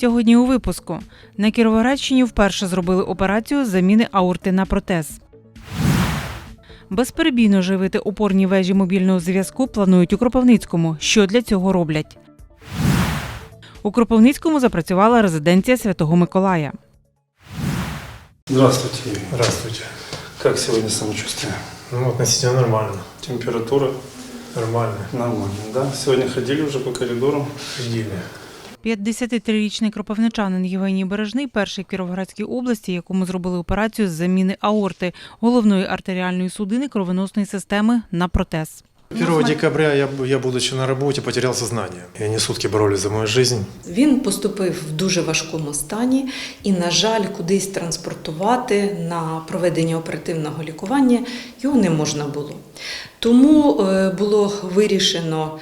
Сьогодні у випуску на Кіровоградщині вперше зробили операцію з заміни аорти на протез. Безперебійно живити опорні вежі мобільного зв'язку планують у Кропивницькому. Що для цього роблять? У Кропивницькому запрацювала резиденція Святого Миколая. Здравствуйте. Здравствуйте. Как сегодня самочувствие? Ну, относительно нормально. Температура Нормально. нормально, да? Сегодня ходили уже по коридору. Ходили. 53-річний кропивничанин Євгеній Бережний перший в Кіровоградській області, якому зробили операцію з заміни аорти головної артеріальної судини кровоносної системи на протез. 1 декабря я, я, будучи на работе, потерял сознание. И они сутки боролись за мою жизнь. Він поступив в дуже важкому стані і, на жаль, кудись транспортувати на проведення оперативного лікування його не можна було. Тому е, було вирішено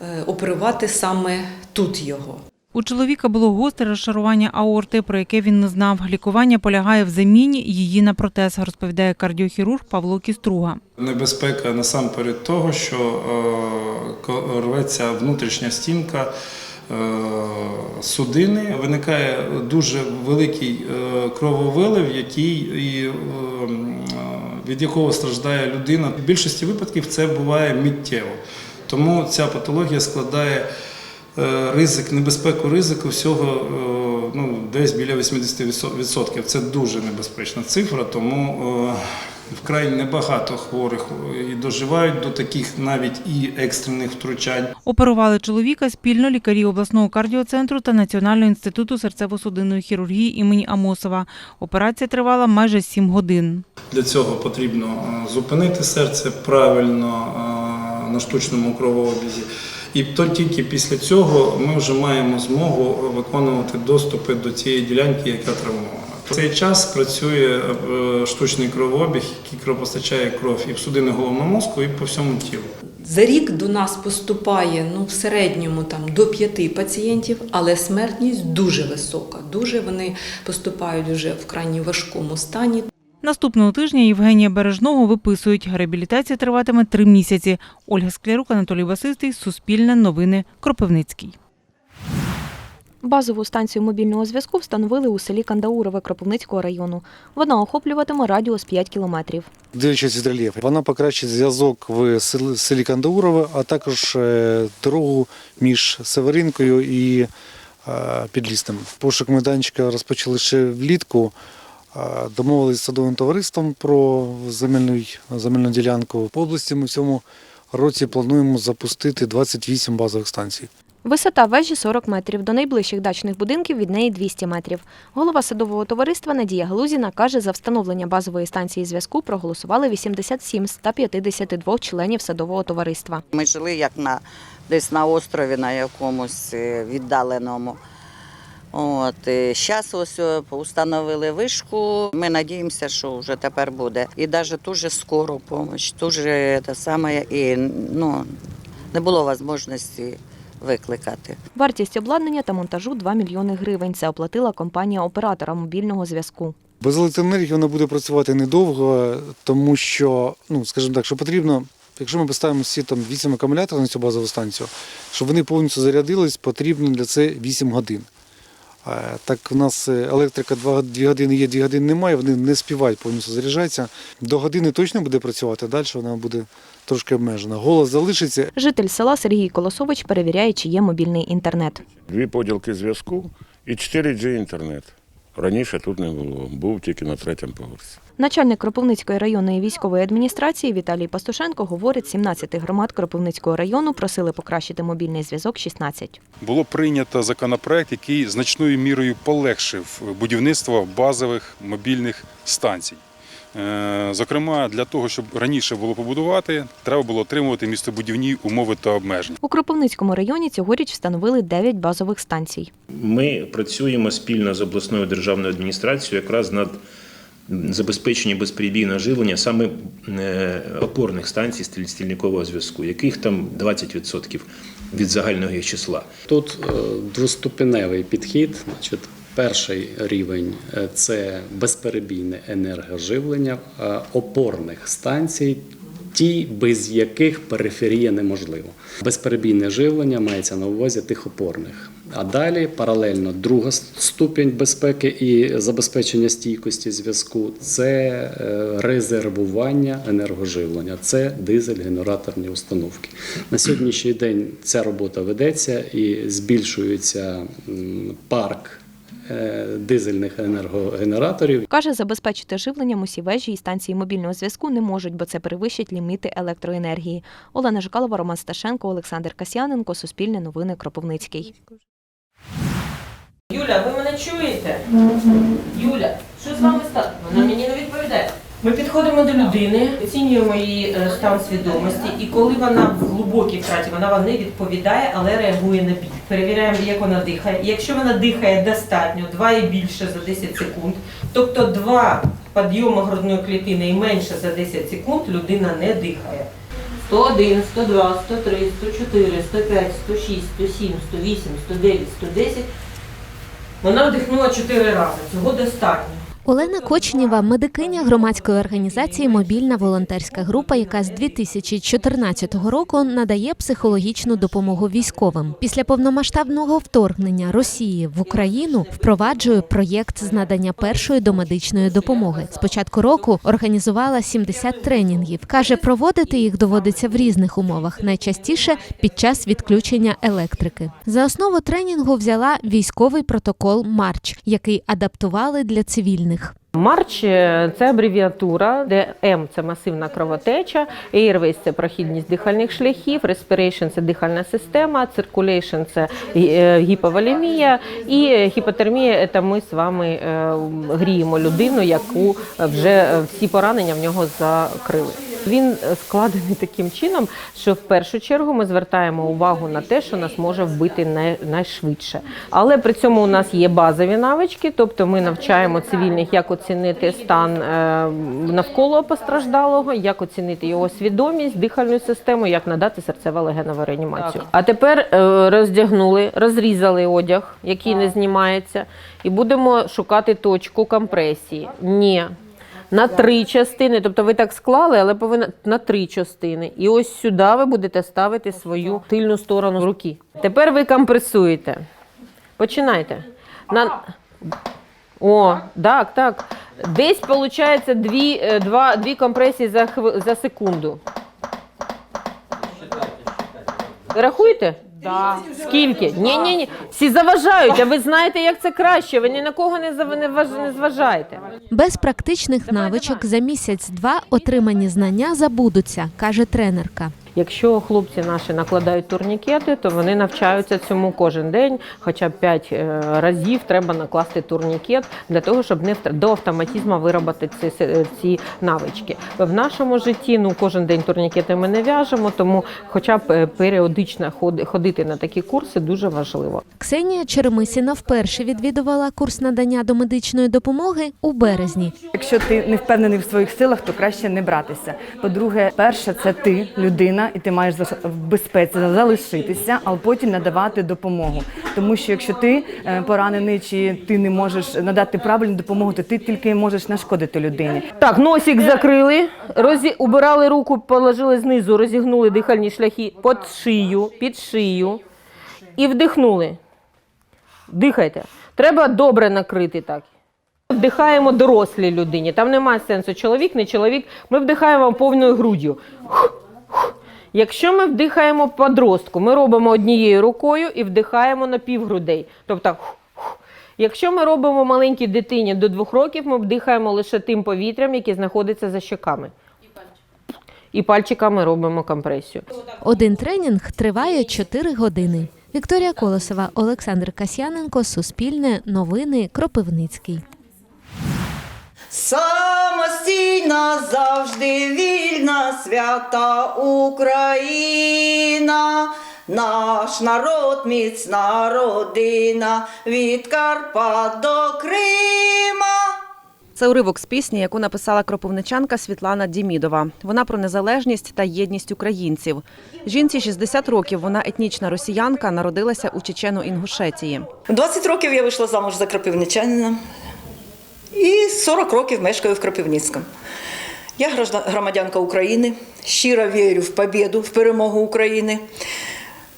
е, оперувати саме тут його. У чоловіка було гостре розшарування аорти, про яке він не знав. Лікування полягає в заміні її на протез, розповідає кардіохірург Павло Кіструга. Небезпека насамперед того, що е, рветься внутрішня стінка е, судини. Виникає дуже великий е, крововилив, який від якого страждає людина. В більшості випадків це буває миттєво. Тому ця патологія складає ризик, небезпеку ризику всього е, ну, десь біля 80%. Це дуже небезпечна цифра, тому е, вкрай небагато хворих і доживають до таких навіть і екстрених втручань. Оперували чоловіка спільно лікарі обласного кардіоцентру та Національного інституту серцево-судинної хірургії імені Амосова. Операція тривала майже 7 годин. Для цього потрібно е, зупинити серце правильно е, на штучному кровообізі. І то тільки після цього ми вже маємо змогу виконувати доступи до цієї ділянки, яка травмована. В цей час працює е, штучний кровообіг, який кровопостачає кров і в судини головного мозку, і по всьому тілу. За рік до нас поступає ну, в середньому там, до п'яти пацієнтів, але смертність дуже висока. Дуже вони поступають вже в крайні важкому стані. Наступного тижня Євгенія Бережного виписують. Реабілітація триватиме три місяці. Ольга Склярук, Анатолій Басистий, Суспільне новини, Кропивницький. Базову станцію мобільного зв'язку встановили у селі Кандаурове Кропивницького району. Вона охоплюватиме радіус 5 кілометрів. Дивлячись від рельєфу, вона покращить зв'язок в селі- Кандаурове, а також е, дорогу між Северинкою і е, Підлісним. Пошук майданчика розпочали ще влітку. Домовилися з садовим товариством про земельну, земельну ділянку. По області ми в цьому році плануємо запустити 28 базових станцій. Висота вежі 40 метрів. До найближчих дачних будинків від неї 200 метрів. Голова садового товариства Надія Галузіна каже, за встановлення базової станції зв'язку проголосували 87 з 152 членів садового товариства. Ми жили як на десь на острові на якомусь е, віддаленому. От зараз ось е, установили вишку. Ми надіємося, що вже тепер буде. І навіть дуже скоро допомога, дуже те саме і ну не було можливості викликати. Вартість обладнання та монтажу 2 мільйони гривень. Це оплатила компанія оператора мобільного зв'язку. Без електроенергії вона буде працювати недовго, тому що, ну скажімо так, що потрібно, якщо ми поставимо всі там 8 акумуляторів на цю базову станцію, щоб вони повністю зарядились, потрібно для це 8 годин. Е, Так у нас е, електрика 2, 2 години є, 2 години немає, вони не співають повністю заряджаються. До години точно буде працювати, а далі вона буде трошки обмежена. Голос залишиться, Житель села Сергій Колосович перевіряє, чи є мобільний інтернет. Дві поділки зв'язку і 4G інтернет. Раніше тут не було, був тільки на третьому поверсі. Начальник Кропивницької районної військової адміністрації Віталій Пастушенко говорить, 17 громад Кропивницького району просили покращити мобільний зв'язок 16. було прийнято законопроект, який значною мірою полегшив будівництво базових мобільних станцій. Е, Зокрема, для того, щоб раніше було побудувати, треба було отримувати містобудівні умови та обмеження. У Кропивницькому районі цьогоріч встановили 9 базових станцій. Ми працюємо спільно з обласною державною адміністрацією якраз над забезпеченням безперебійного живлення саме е, опорних станцій стільникового зв'язку, яких там 20% від загального їх числа. Тут е, двоступеневий підхід. Значить, перший рівень е, це безперебійне енергоживлення е, опорних станцій, ті, без яких периферія неможлива. Безперебійне живлення мається на увазі тих опорних А далі паралельно друга ступінь безпеки і забезпечення стійкості зв'язку це е, резервування енергоживлення, це дизель-генераторні установки. На сьогоднішній день ця робота ведеться і збільшується парк дизельних енергогенераторів. Каже, забезпечити живленням усі вежі і станції мобільного зв'язку не можуть, бо це перевищить ліміти електроенергії. Олена Жикалова, Роман Сташенко, Олександр Касьяненко, Суспільне новини, Кропивницький. Юля, ви мене чуєте? Юля, що з вами сталося? Вона мені не відповідає. Ми підходимо до людини, оцінюємо її е, стан свідомості, і коли вона в глибокій втраті, вона вам не відповідає, але реагує на біль. Перевіряємо, як вона дихає. І якщо вона дихає достатньо, два і більше за 10 секунд, тобто два підйоми грудної клітини і менше за 10 секунд, людина не дихає. 101, 102, 103, 104, 105, 106, 107, 108, 109, 110. Вона вдихнула 4 рази. Цього достатньо. Олена Кочнєва – медикиня громадської організації Мобільна волонтерська група, яка з 2014 року надає психологічну допомогу військовим. Після повномасштабного вторгнення Росії в Україну впроваджує проєкт з надання першої домедичної допомоги. З початку року організувала 70 тренінгів. каже, проводити їх доводиться в різних умовах, найчастіше під час відключення електрики. За основу тренінгу взяла військовий протокол Марч, який адаптували для цивільних. Марч це абревіатура, де М це масивна кровотеча, Airways – це прохідність дихальних шляхів, Respiration – це дихальна система, Circulation – це е, гіповолемія, і гіпотермія – це ми з вами е, гріємо людину, яку вже всі поранення в нього закрили. Він складений таким чином, що в першу чергу ми звертаємо увагу на те, що нас може вбити най- найшвидше. Але при цьому у нас є базові навички, тобто ми навчаємо цивільних, як оцінити стан е, навколо постраждалого, як оцінити його свідомість, дихальну систему, як надати серцево-легенову реанімацію. А тепер е, роздягнули, розрізали одяг, який не знімається, і будемо шукати точку компресії. Ні. На три частини, тобто ви так склали, але повинна на три частини. І ось сюди ви будете ставити свою тильну сторону руки. Тепер ви компресуєте. Починайте. На... О, так, так. Десь виходить дві, е, два, дві компресії за, хв... за секунду. Ви рахуєте? Да. Скільки? Ні, ні, ні. Всі заважають, а ви знаєте, як це краще. Ви ні на кого не, зав... не, важ... не зважаєте. Без практичних навичок за місяць-два отримані знання забудуться, каже тренерка. Якщо хлопці наші накладають турнікети, то вони навчаються цьому кожен день, хоча б 5 разів треба накласти турнікет для того, щоб не до автоматизму виробити ці, ці- ці навички. В нашому житті ну кожен день турнікети ми не в'яжемо, тому хоча б е, періодично ходи- ходити на такі курси дуже важливо. Ксенія Черемисіна вперше відвідувала курс надання домедичної допомоги у березні. Якщо ти не впевнений в своїх силах, то краще не братися. По-друге, перше, це ти, людина, і ти маєш в безпеці залишитися, а потім надавати допомогу. Тому що якщо ти е, поранений чи ти не можеш надати правильну допомогу, то ти тільки можеш нашкодити людині. Так, носик закрили, розі... убирали руку, положили знизу, розігнули дихальні шляхи під шию, під шию і вдихнули. Дихайте. Треба добре накрити так. Вдихаємо дорослій людині. Там немає сенсу. Чоловік, не чоловік. Ми вдихаємо повною груддю. Якщо ми вдихаємо подростку, ми робимо однією рукою і вдихаємо на півгрудей. Тобто, якщо ми робимо маленькій дитині до двох років, ми вдихаємо лише тим повітрям, яке знаходиться за щоками. І пальчиками робимо компресію. Один тренінг триває 4 години. Вікторія Колосова, Олександр Касьяненко, Суспільне, Новини, Кропивницький. Самостійна, завжди свята Україна, наш народ, міцна родина, від Карпат до Крима. Це уривок з пісні, яку написала кропивничанка Світлана Дімідова. Вона про незалежність та єдність українців. Жінці 60 років. Вона етнічна росіянка, народилася у Чечено-Інгушетії. 20 років я вийшла замуж за кропивничанина і 40 років мешкаю в Кропивницькому. Я громадянка України, щиро вірю в побіду, в перемогу України.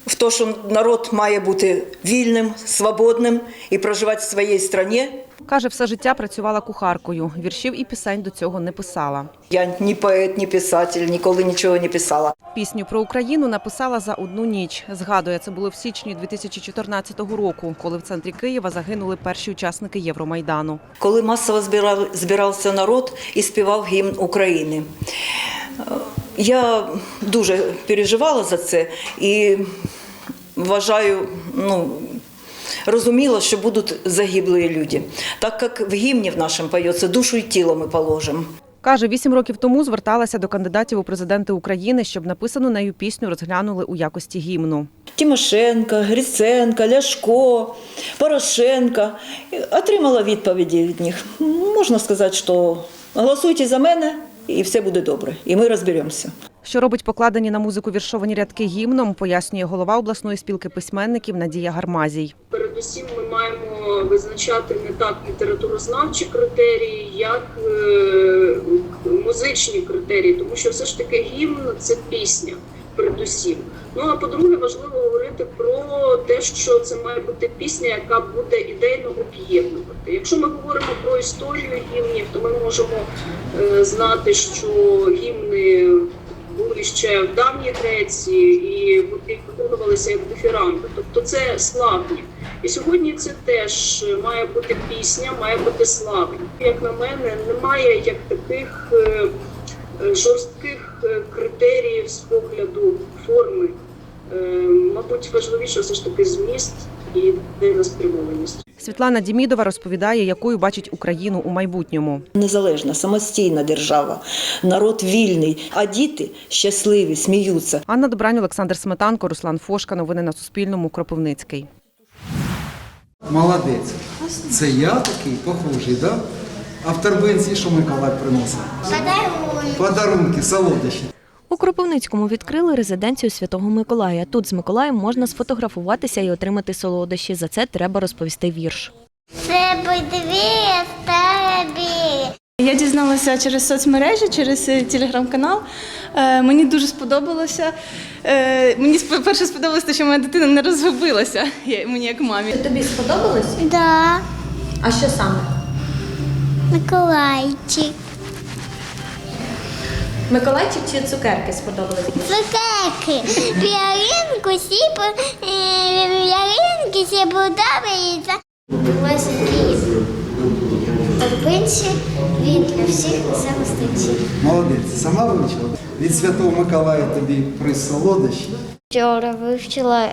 в те, що народ має бути вільним, свободним і проживати в своїй країні. Каже, все життя працювала кухаркою. Віршів і пісень до цього не писала. Я ні поет, ні писатель, ніколи нічого не писала. Пісню про Україну написала за одну ніч. Згадує, це було в січні 2014 року, коли в центрі Києва загинули перші учасники Євромайдану. Коли масово збирав, збирався народ і співав гімн України. Я дуже переживала за це і вважаю, ну, розуміла, що будуть загиблі люди. Так як в гімні в нашому поється душу і тіло ми положимо. Каже, вісім років тому зверталася до кандидатів у президенти України, щоб написану нею пісню розглянули у якості гімну. Тимошенко, Гриценко, Ляшко, Порошенко. Отримала відповіді від них. Можна сказати, що голосуйте за мене і все буде добре. І ми розберемося. Що робить покладені на музику віршовані рядки гімном, пояснює голова обласної спілки письменників Надія Гармазій. Передусім, ми маємо визначати не так літературознавчі критерії, як е, музичні критерії, тому що все ж таки гімн це пісня. Передусім, ну а по-друге, важливо говорити про те, що це має бути пісня, яка буде ідейно об'єднувати. Якщо ми говоримо про історію гімнів, то ми можемо е, знати, що гімни були ще в давній Греції і виконувалися як дифірамби. Тобто це славні. І сьогодні це теж має бути пісня, має бути славні. Як на мене, немає як таких е, е, жорстких е, критеріїв з погляду форми. Мабуть, важливіше все ж таки зміст і спрямованість. Світлана Дімідова розповідає, якою бачить Україну у майбутньому. Незалежна, самостійна держава, народ вільний, а діти щасливі, сміються. Анна Добрань, Олександр Сметанко, Руслан Фошка. Новини на Суспільному. Кропивницький. Молодець. Це я такий похожий, да? А в торбинці що Миколай приносить? Подарунки, солодощі. У Кропивницькому відкрили резиденцію Святого Миколая. Тут з Миколаєм можна сфотографуватися і отримати солодощі. За це треба розповісти вірш. Це буде дві тобі. Я дізналася через соцмережі, через е, телеграм-канал. Е, мені дуже сподобалося. Е, мені перше сподобалося, що моя дитина не розгубилася. Мені як мамі. Тобі сподобалось? Да. А що саме? Миколайчик. Миколайчик чи цукерки сподобались? Цукерки. Ялинку всі по- е, ялинки всі подобаються. Торбинці він для всіх самостійці. Молодець. Сама вивчила. Від Святого Миколая тобі приз солодощі. Вчора вивчила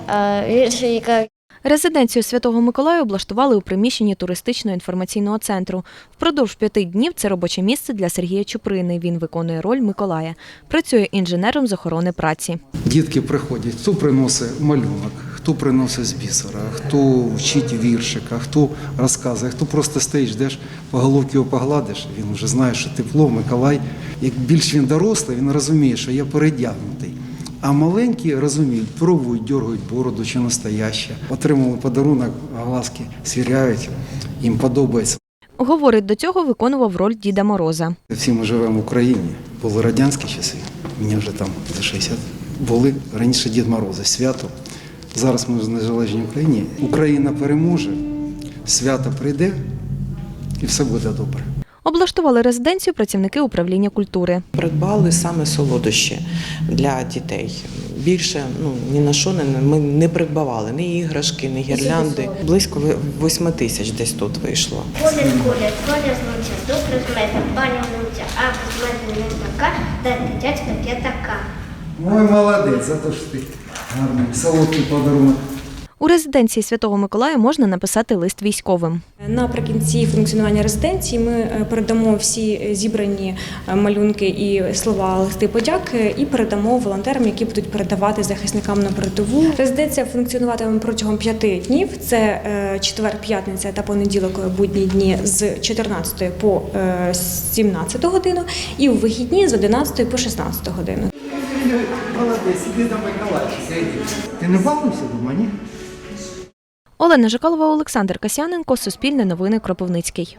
вірші, яка Резиденцію Святого Миколая облаштували у приміщенні туристичного інформаційного центру. Впродовж п'яти днів це робоче місце для Сергія Чуприни. Він виконує роль Миколая. Працює інженером з охорони праці. Дітки приходять, хто приносить малюнок, хто приносить з бісера, хто вчить віршика, хто розказує, хто просто стоїть, ждеш, по головці його погладиш, він вже знає, що тепло, Миколай. Як більш він дорослий, він розуміє, що я передягнутий. А маленькі розуміють, пробують, дергають бороду чи настояще. Отримали подарунок, глазки свіряють, їм подобається. Говорить, до цього виконував роль Діда Мороза. Всі ми живемо в Україні. Були радянські часи, мені вже там за 60. Були раніше Дід Морози, свято. Зараз ми в незалежній Україні. Україна переможе, свято прийде і все буде добре. Облаштували резиденцію працівники управління культури. Придбали саме солодощі для дітей. Більше ну ні на що не ми не придбавали ні іграшки, ні гірлянди. Близько восьми тисяч десь тут вийшло. Колір, колір, колір знуться, до предмета, баня внуться, а предмети не така, та дитячка я така. Ой, молодець, за те, що ти гарний, солодкий подарунок. У резиденції Святого Миколая можна написати лист військовим. Наприкінці функціонування резиденції ми е, передамо всі зібрані е, малюнки і слова листи подяки і передамо волонтерам, які будуть передавати захисникам на передову. Резиденція функціонуватиме протягом п'яти днів. Це е, четвер, п'ятниця та понеділок будні дні з 14 по е, 17 годину і у вихідні з 11 по 16 годину. Молодець, іди до Миколайчика, іди. Ти не бавився дома, ні? Олена Жикалова, Олександр Касяненко, Суспільне новини Кропивницький.